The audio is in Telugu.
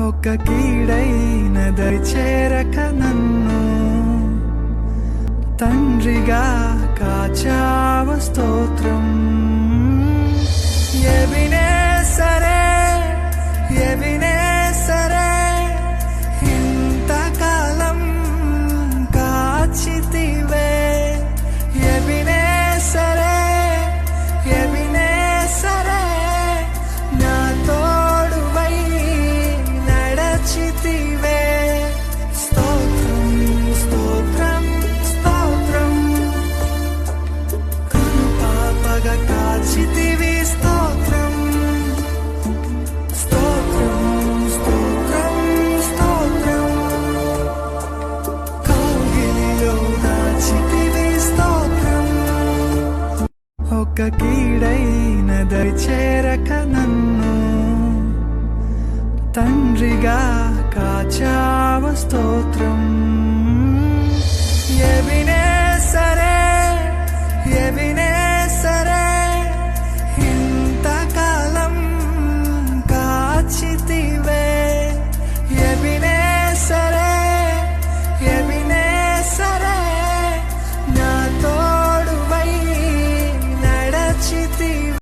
ఒక కీడైన దరిచేరక నన్ను. తండ్రిగా కాచావ స్తోత్రం. పక్కకీడైన దరిచేరక నన్ను. తండ్రిగా కాచావ స్తోత్రం.